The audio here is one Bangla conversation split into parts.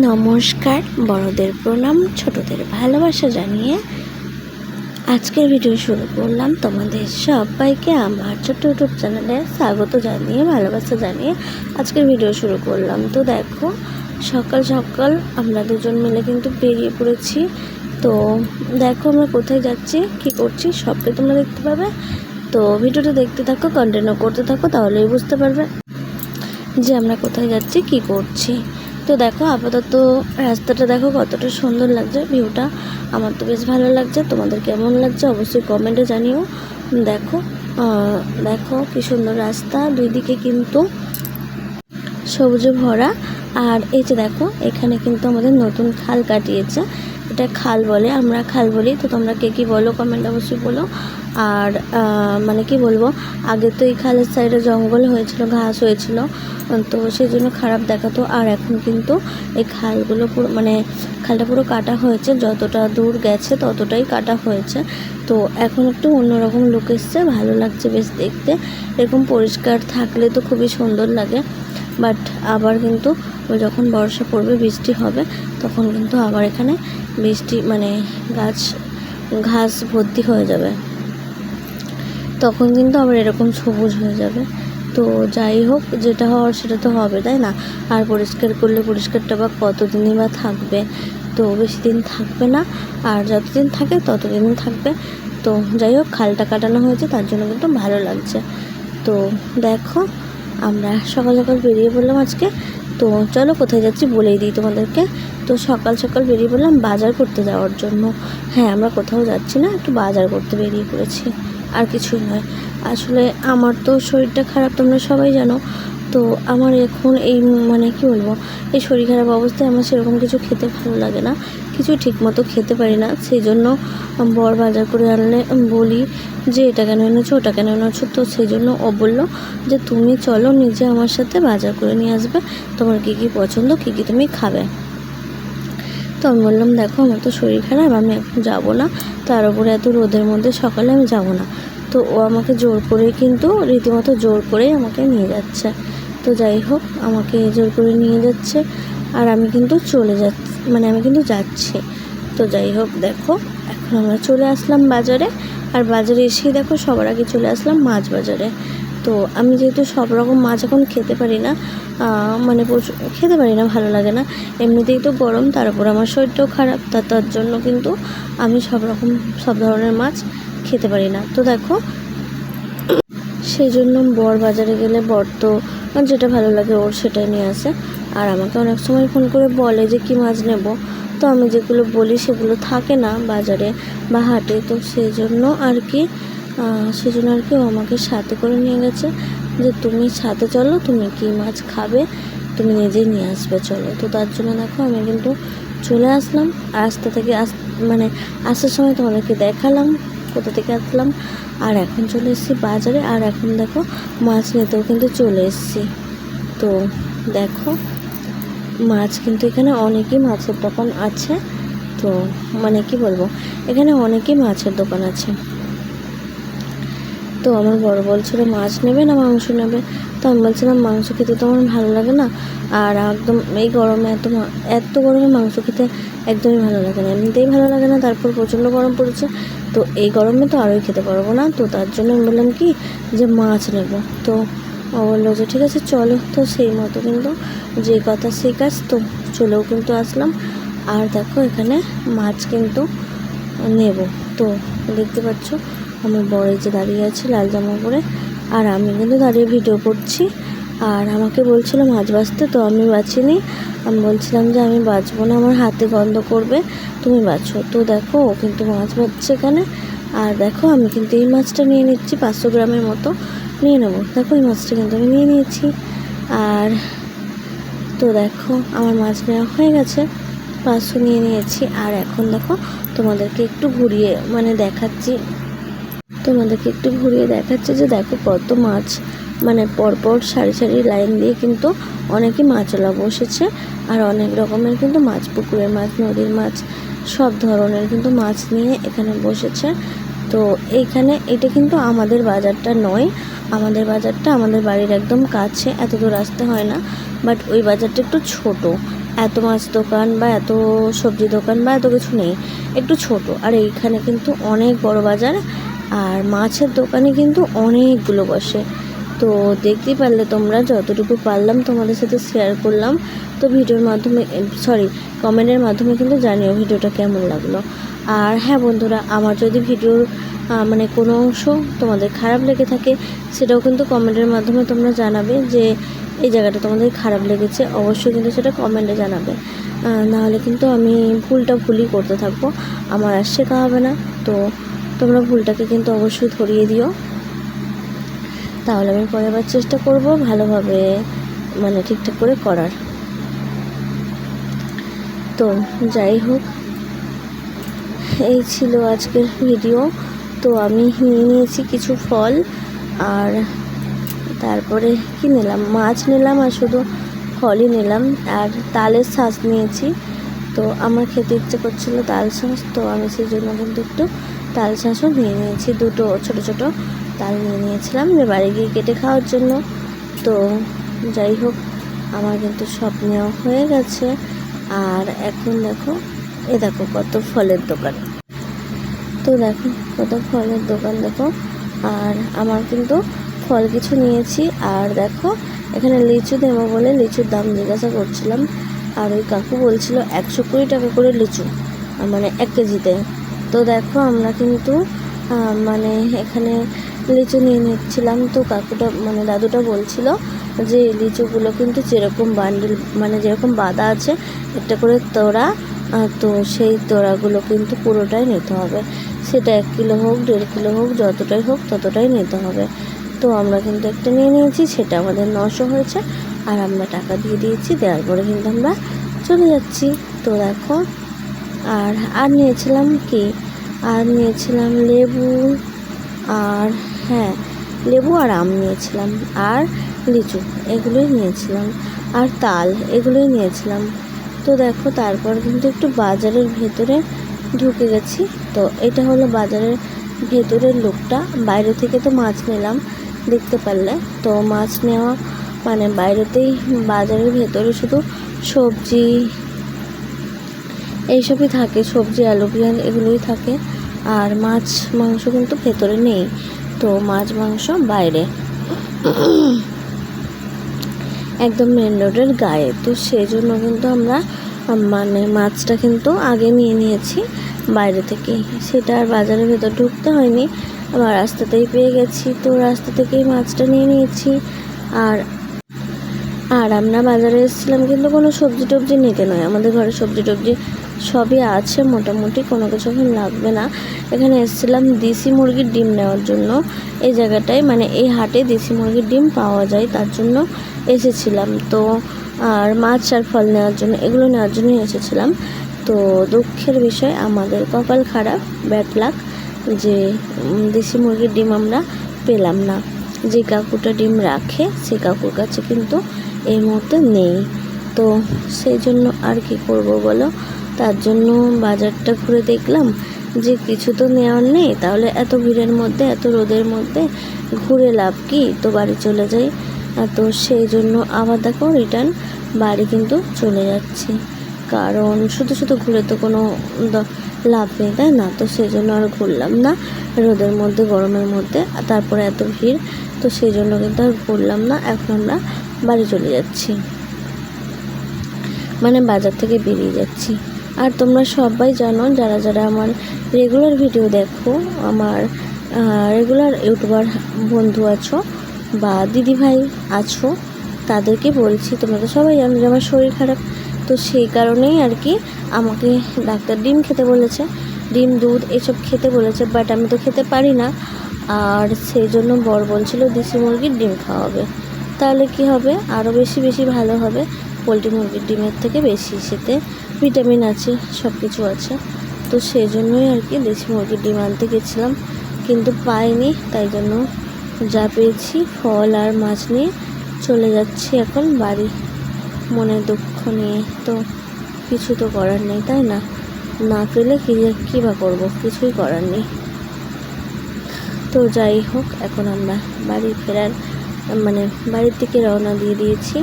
নমস্কার, বড়দের প্রণাম, ছোটদের ভালোবাসা জানিয়ে আজকের ভিডিও শুরু করলাম। তোমাদের সবাইকে আমার ছোট্ট ইউটিউব চ্যানেলে স্বাগত জানিয়ে, ভালোবাসা জানিয়ে আজকের ভিডিও শুরু করলাম। তো দেখো, সকাল সকাল আমরা দুজন মিলে কিন্তু বেরিয়ে পড়েছি। তো দেখো আমরা কোথায় যাচ্ছি, কি করছি সবটাই তোমরা দেখতে পাবে। তো ভিডিওটা দেখতে থাকো কন্টিনিউ করতে থাকো, তাহলেই বুঝতে পারবে যে আমরা কোথায় যাচ্ছি, কি করছি। তো দেখো, আপাতত রাস্তাটা দেখো কতটা সুন্দর লাগছে, ভিউটা। আমার তো বেশ ভালো লাগছে। তোমাদের কেমন লাগছে অবশ্যই কমেন্টে জানিও। দেখো দেখো কি সুন্দর রাস্তা দুই দিকে কিন্তু সবুজে ভরা। আর এই যে দেখো, এখানে কিন্তু আমাদের নতুন খাল কাটিয়েছে। এটা খাল বলে, আমরা খাল বলি। তো তোমরা কে কী বলো কমেন্ট অবশ্যই বলো। আর মানে কি বলব, আগে তো এই খালের সাইডে জঙ্গল হয়েছিল, ঘাস হয়েছিল। তো সেই জন্য খারাপ দেখাতো আর এখন কিন্তু এই খালগুলো পুরো মানে খালটা পুরো কাটা হয়েছে। যতটা দূর গেছে ততটাই কাটা হয়েছে। তো এখন একটু অন্যরকম লুক এসছে, ভালো লাগছে বেশ দেখতে। এরকম পরিষ্কার থাকলে তো খুবই সুন্দর লাগে। বাট আবার কিন্তু যখন বর্ষা পড়বে, বৃষ্টি হবে, তখন কিন্তু আবার এখানে বৃষ্টি মানে গাছ, ঘাস ভর্তি হয়ে যাবে। তখন কিন্তু আবার এরকম সবুজ হয়ে যাবে। তো যাই হোক, যেটা হওয়ার সেটা তো হবে, তাই না? আর পরিষ্কার করলে পরিষ্কারটা বা কতদিনই বা থাকবে? তো বেশি দিন থাকবে না, আর যতদিন থাকে ততদিন থাকবে। তো যাই হোক, খালটা কাটানো হয়েছে, তার জন্য কিন্তু ভালো লাগছে। তো দেখো, আমরা সকাল সকাল বেরিয়ে পড়লাম আজকে। তো চলো কোথায় যাচ্ছি বলেই দিই তোমাদেরকে। তো সকাল সকাল বেরিয়ে পড়লাম বাজার করতে যাওয়ার জন্য। হ্যাঁ আমরা কোথাও যাচ্ছি না, একটু বাজার করতে বেরিয়ে পড়েছি। আর কিছুই নয়। আসলে আমার তো শরীরটা খারাপ, তোমরা সবাই জানো। তো আমার এখন এই মানে কি বলব, এই শরীর খারাপ অবস্থায় আমার সেরকম কিছু খেতে ভালো লাগে না। কিছু ঠিক মতো খেতে পারি না। সেই জন্য বর বাজার করে আনলে বলি যে, এটা কেন এনেছো, ওটা কেন এনেছো? তো সেই জন্য ও বলল যে, তুমি চলো নিজে আমার সাথে বাজার করে নিয়ে আসবে। তোমার কী কী পছন্দ, কী কী তুমি খাবে? তো আমি বললাম, দেখো, আমার তো শরীর খারাপ, আমি এখন যাব না। তার উপরে এত রোদের মধ্যে সকালে আমি যাব না। তো ও আমাকে জোর করে কিন্তু রীতিমতো জোর করেই আমাকে নিয়ে যাচ্ছে। তো যাই হোক, আমাকে জোর করে নিয়ে যাচ্ছে আর আমি কিন্তু চলে যাচ্ছি মানে আমি কিন্তু যাচ্ছি। তো যাই হোক, দেখো, এখন আমরা চলে আসলাম বাজারে। আর বাজারে এসেই দেখো, সবার আগে চলে আসলাম মাছ বাজারে। তো আমি যেহেতু সব রকম মাছ এখন খেতে পারি না মানে প্রচুর খেতে পারি না, ভালো লাগে না। এমনিতেই তো গরম, তার উপর আমার শরীরটাও খারাপ, তা, তার জন্য কিন্তু আমি সব রকম, সব ধরনের মাছ খেতে পারি না। তো দেখো, সেই জন্য বর বাজারে গেলে বর তো যেটা ভালো লাগে ওর সেটাই নিয়ে আসে। আর আমাকে অনেক সময় ফোন করে বলে যে কী মাছ নেব। তো আমি যেগুলো বলি সেগুলো থাকে না বাজারে বা হাটে, তো সেই জন্য আর কি আহ, সেই জন্য আর কি ও আমাকে সাথে করে নিয়ে গেছে যে তুমি সাথে চলো তুমি কী মাছ খাবে তুমি নিজেই নিয়ে আসবে চলো। তো তার জন্য দেখো আমি কিন্তু চলে আসলাম। আসতে থেকে আস মানে আসার সময় তোমাদেরকে দেখালাম কোথা থেকে আসলাম আর এখন চলে এসেছি বাজারে আর এখন দেখো মাছ নিতেও কিন্তু চলে এসেছি। তো দেখো মাছ কিন্তু এখানে অনেকই মাছের দোকান আছে। তো মানে কি বলব এখানে অনেকই মাছের দোকান আছে। তো আমার বড় বলছিল মাছ নেবে না মাংস নেবে। তো আমি বলছিলাম, মাংস খেতে তো আমার ভালো লাগে না। আর একদম এই গরমে এত এত গরমে মাংস খেতে একদমই ভালো লাগে না। এমনিতেই ভালো লাগে না, তারপর প্রচণ্ড গরম পড়েছে। তো এই গরমে তো আরোই খেতে পারব না। তো তার জন্য আমি বললাম কি, যে মাছ নেব। তো ও বলল যে, ঠিক আছে, চলো। তো সেই মতো কিন্তু যে কথা সেই কাজ, তো চলেও কিন্তু আসলাম। আর দেখো, এখানে মাছ কিন্তু নেব। তো দেখতে পাচ্ছ আমার এই যে দাঁড়িয়ে আছে লাল জামা পরে। আর আমি কিন্তু দাঁড়িয়ে ভিডিও করছি। আর আমাকে বলছিল মাছ বাছতে তো আমি বাঁচিনি। আমি বলছিলাম যে আমি বাঁচবো না, আমার হাতে গন্ধ করবে, তুমি বাছো তো দেখো, ও কিন্তু মাছ বাছছে এখানে। আর দেখো, আমি কিন্তু এই মাছটা নিয়ে নিচ্ছি, পাঁচশো গ্রামের মতো নিয়ে নেব। দেখো, এই মাছটা কিন্তু আমি নিয়ে নিয়েছি। আর তো দেখো, আমার মাছ নেওয়া হয়ে গেছে, পাঁচশো নিয়ে নিয়েছি। আর এখন দেখো, তোমাদেরকে একটু ঘুরিয়ে মানে দেখাচ্ছি। তোমাদেরকে একটু ঘুরিয়ে দেখাচ্ছে যে দেখো কত মাছ মানে পরপর সারি সারি লাইন দিয়ে কিন্তু অনেকই মাছওয়ালা বসেছে। আর অনেক রকমের কিন্তু মাছ, পুকুরের মাছ, নদীর মাছ, সব ধরনের কিন্তু মাছ নিয়ে এখানে বসেছে। তো এইখানে এটা কিন্তু আমাদের বাজারটা নয়, আমাদের বাজারটা আমাদের বাড়ির একদম কাছে, এত দূর আসতে হয় না। বাট ওই বাজারটা একটু ছোট, এত মাছ দোকান বা এত সবজি দোকান বা এত কিছু নেই, একটু ছোট। আর এইখানে কিন্তু অনেক বড় বাজার আর মাছের দোকানে কিন্তু অনেকগুলো বসে। তো দেখতেই পারলে তোমরা, যতটুকু পারলাম তোমাদের সাথে শেয়ার করলাম। তো ভিডিওর মাধ্যমে সরি কমেন্টের মাধ্যমে কিন্তু জানিও ভিডিওটা কেমন লাগল। আর হ্যাঁ বন্ধুরা, আমার যদি ভিডিওর মানে কোনো অংশ তোমাদের খারাপ লেগে থাকে, সেটাও কিন্তু কমেন্টের মাধ্যমে তোমরা জানাবে যে, এই জায়গাটা তোমাদের খারাপ লেগেছে। অবশ্যই কিন্তু সেটা কমেন্টে জানাবে। নাহলে কিন্তু আমি ভুলটা ভুলই করতে থাকব। আমার আর শেখা হবে না। তো তোমরা ভুলটাকে কিন্তু অবশ্যই ধরিয়ে দিও। তাহলে আমি পরের চেষ্টা করব ভালোভাবে মানে ঠিকঠাক করে করার। তো, যাই হোক, এই ছিল আজকের ভিডিও। তো আমি নিয়ে নিয়েছি কিছু ফল, আর তারপরে কি নিলাম? মাছ নিলাম আর শুধু ফলই নিলাম, আর তালের শ্বাস নিয়েছি। তো আমার খেতে ইচ্ছে করছিল তাল শ্বাস তো আমি সেই জন্য কিন্তু একটু তাল শাঁসও নিয়ে নিয়েছি, দুটো ছোট ছোট তাল নিয়ে নিয়েছিলাম। যে বাড়ি গিয়ে কেটে খাওয়ার জন্য। তো যাই হোক, আমার কিন্তু সব নেওয়া হয়ে গেছে। আর এখন দেখো, এ দেখো কত ফলের দোকান। তো দেখো, কত ফলের দোকান দেখো। আর আমার কিন্তু ফল কিছু নিয়েছি। আর দেখো, এখানে লিচু দেবো বলে লিচুর দাম জিজ্ঞাসা করছিলাম। আর ওই কাকু বলছিল একশো কুড়ি টাকা করে লিচু মানে এক কেজিতে। তো দেখো, আমরা কিন্তু মানে এখানে লিচু নিয়ে নিচ্ছিলাম। তো কাকুটা মানে দাদুটা বলছিল যে লিচুগুলো কিন্তু যেরকম বান্ডিল মানে যেরকম বাঁধা আছে, একটা করে তোড়া তো সেই তোড়াগুলো কিন্তু পুরোটাই নিতে হবে। সেটা এক কিলো হোক, দেড় কিলো হোক, যতটাই হোক, ততটাই নিতে হবে। তো আমরা কিন্তু একটা নিয়ে নিয়েছি, সেটা আমাদের নশো হয়েছে, আর আমরা টাকা দিয়ে দিয়েছি, দেওয়ার পরে কিন্তু আমরা চলে যাচ্ছি। তো দেখো, আর আর নিয়েছিলাম কি? আর নিয়েছিলাম লেবু আর হ্যাঁ লেবু আর আম নিয়েছিলাম আর লিচু, এগুলোই নিয়েছিলাম। আর তাল, এগুলোই নিয়েছিলাম। তো দেখো, তারপর কিন্তু একটু বাজারের ভেতরে ঢুকে গেছি। তো এটা হলো বাজারের ভেতরের লোকটা। বাইরে থেকে তো মাছ নিলাম, দেখতে পারলে। তো মাছ নেওয়া মানে বাইরেতেই, বাজারের ভেতরে শুধু সবজি এইসবই থাকে, সবজি, আলু পেঁয়াজ এগুলোই থাকে। আর মাছ, মাংস কিন্তু ভেতরে নেই। তো মাছ, মাংস বাইরে। একদম মেন রোডের গায়ে। তো সেই জন্য কিন্তু আমরা মানে মাছটা কিন্তু আগে নিয়ে নিয়েছি বাইরে থেকে সেটা আর বাজারের ভেতর ঢুকতে হয়নি। আবার রাস্তাতেই পেয়ে গেছি। তো রাস্তা থেকেই মাছটা নিয়ে নিয়েছি। আর আর আমরা বাজারে এসেছিলাম কিন্তু কোনো সবজি টবজি নিতে নয়। আমাদের ঘরে সবজি টবজি সবই আছে, মোটামুটি কোনো কিছু এখন লাগবে না। এখানে এসেছিলাম দেশি মুরগির ডিম নেওয়ার জন্য। এই জায়গাটায় মানে এই হাটে দেশি মুরগির ডিম পাওয়া যায়, তার জন্য এসেছিলাম। তো, আর মাছ আর ফল নেওয়ার জন্য, এগুলো নেওয়ার জন্যই এসেছিলাম। তো, দুঃখের বিষয়, আমাদের কপাল খারাপ ব্যাড লাক যে দেশি মুরগির ডিম আমরা পেলাম না। যে কাকুটা ডিম রাখে, সে কাকুর কাছে কিন্তু এই মুহূর্তে নেই। তো, সেই জন্য আর কি করব বলো? তার জন্য বাজারটা ঘুরে দেখলাম যে কিছু তো নেওয়ার নেই, তাহলে এত ভিড়ের মধ্যে, এত রোদের মধ্যে ঘুরে লাভ কি? তো বাড়ি চলে যাই। তো সেই জন্য আবার দেখো রিটার্ন বাড়ি কিন্তু চলে যাচ্ছি। কারণ শুধু শুধু ঘুরে তো কোনো লাভ নেই, তাই না? তো সেই জন্য আর ঘুরলাম না। রোদের মধ্যে, গরমের মধ্যে তারপরে এত ভিড়, তো সেই জন্য কিন্তু আর ঘুরলাম না। এখন আমরা বাড়ি চলে যাচ্ছি। মানে বাজার থেকে বেরিয়ে যাচ্ছি। আর তোমরা সবাই জানো, যারা যারা আমার রেগুলার ভিডিও দেখো, আমার রেগুলার ইউটিউবার বন্ধু আছো বা দিদিভাই আছো, তাদেরকে বলছি, তোমরা তো সবাই জানো যে আমার শরীর খারাপ। তো সেই কারণেই আর কি আমাকে ডাক্তার ডিম খেতে বলেছে, ডিম, দুধ এসব খেতে বলেছে বাট আমি তো খেতে পারি না। আর সেই জন্য বর বলছিল, দেশি মুরগির ডিম খাওয়াবে। তাহলে কি হবে? আরও বেশি বেশি ভালো হবে। পোলট্রি মুরগির ডিমের থেকে বেশি সেতে ভিটামিন আছে সব কিছু আছে। তো সেই জন্যই আর কি দেশি মুরগির ডিম আনতে গেছিলাম, কিন্তু পাইনি, তাই জন্য যা পেয়েছি, ফল আর মাছ নিয়ে চলে যাচ্ছি এখন বাড়ি। মনে দুঃখ নিয়ে তো কিছু তো করার নেই, তাই না? না পেলে কী কী বা করব, কিছুই করার নেই। তো যাই হোক, এখন আমরা বাড়ি ফেরার মানে বাড়ির দিকে রওনা দিয়ে দিয়েছি।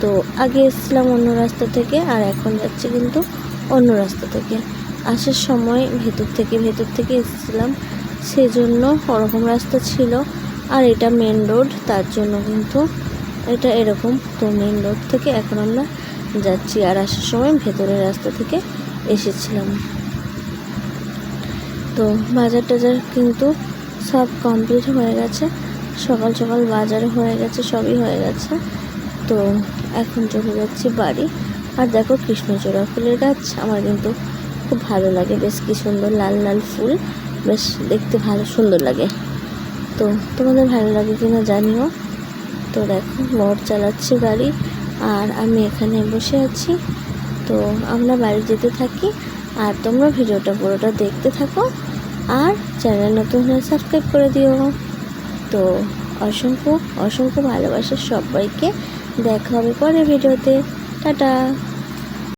তো আগে এসেছিলাম অন্য রাস্তা থেকে আর এখন যাচ্ছি কিন্তু অন্য রাস্তা থেকে। আসার সময় ভেতর থেকে ভেতর থেকে এসেছিলাম। সেই জন্য ওরকম রাস্তা ছিল। আর এটা মেন রোড তার জন্য কিন্তু এটা এরকম। তো মেন রোড থেকে এখন আমরা যাচ্ছি। আর আসার সময় ভেতরের রাস্তা থেকে এসেছিলাম। তো বাজার টাজার কিন্তু সব কমপ্লিট হয়ে গেছে। সকাল সকাল বাজার হয়ে গেছে, সবই হয়ে গেছে। তো এখন চলে যাচ্ছি বাড়ি। আর দেখো কৃষ্ণচূড়া ফুলের গাছ, আমার কিন্তু খুব ভালো লাগে, বেশ কি সুন্দর লাল লাল ফুল, বেশ দেখতে ভালো সুন্দর লাগে। তো তোমাদের ভালো লাগে কিনা জানিও। তো দেখো বর চালাচ্ছে গাড়ি আর আমি এখানে বসে আছি। তো আমরা বাড়ি যেতে থাকি, আর তোমরা ভিডিওটা পুরোটা দেখতে থাকো, আর চ্যানেল নতুন হলে সাবস্ক্রাইব করে দিও। তো অসংখ্য অসংখ্য ভালোবাসা সবাইকে। দেখা হবে পরের ভিডিওতে। টাটা।